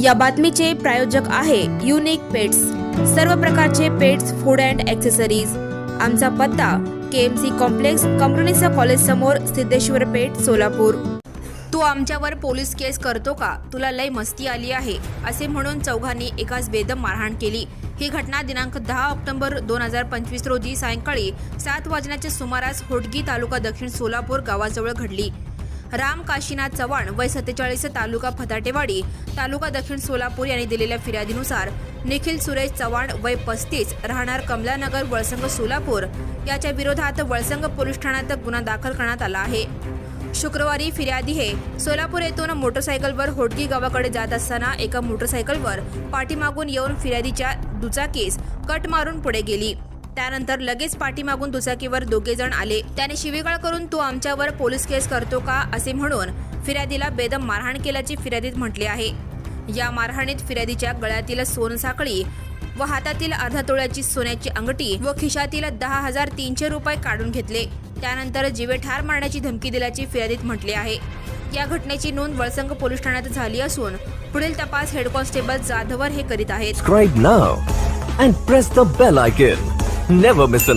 या बातमीचे प्रायोजक आहे युनिक पेट्स सर्व प्रकारचे पेट्स फूड अँड ॲक्सेसरीज आमचा पत्ता के एम सी कॉम्प्लेक्स कंपनीचा कॉलेज समोर सिद्धेश्वर पेठ सोलापूर. तू आमच्यावर पोलीस केस करतो का? तुला लय मस्ती आली आहे. असे म्हणून चौघांनी एकाच बेदम मारहाण केली. ही घटना दिनांक दहा ऑक्टोबर दोन हजार पंचवीस रोजी सायंकाळी सात वाजण्याच्या सुमारास होटगी तालुका दक्षिण सोलापूर गावाजवळ घडली. राम काशीनाथ चव्हाण वय सत्तेचाळीस तालुका फताटेवाडी तालुका दक्षिण सोलापूर यांनी दिलेल्या फिर्यादीनुसार निखिल सुरेश चव्हाण वय पस्तीस राहणार कमलानगर वळसंग सोलापूर. याच्या विरोधात वळसंग पोलीस ठाण्यात गुन्हा दाखल करण्यात आला आहे. शुक्रवारी फिर्यादी हे सोलापूर येथून मोटरसायकलवर होडगी गावाकडे जात असताना एका मोटरसायकलवर पाठीमागून येऊन फिर्यादीच्या दुचाकीस कट मारून पुढे गेली. त्यानंतर लगेच पाठीमागून दुचाकीवर दोघे जण आले. त्याने शिवीगाळ करून तू आमच्यावर पोलीस केस करतो का असे म्हणून फिर्यादीला बेदम मारहाण केल्याचे फिर्यादीत म्हटले आहे. या मारहाणीत फिर्यादीच्या गळ्यातील सोनसाखळी व हातातील अर्धा तोळ्याची सोन्याची अंगठी व खिशातील दहा हजार तीनशे रुपये काढून घेतले. त्यानंतर जीवे ठार मारण्याची धमकी दिल्याचे फिर्यादीत म्हटले आहे. या घटनेची नोंद वळसंग पोलीस ठाण्यात झाली असून पुढील तपास हेड कॉन्स्टेबल जाधवर हे करीत आहेत. Never miss an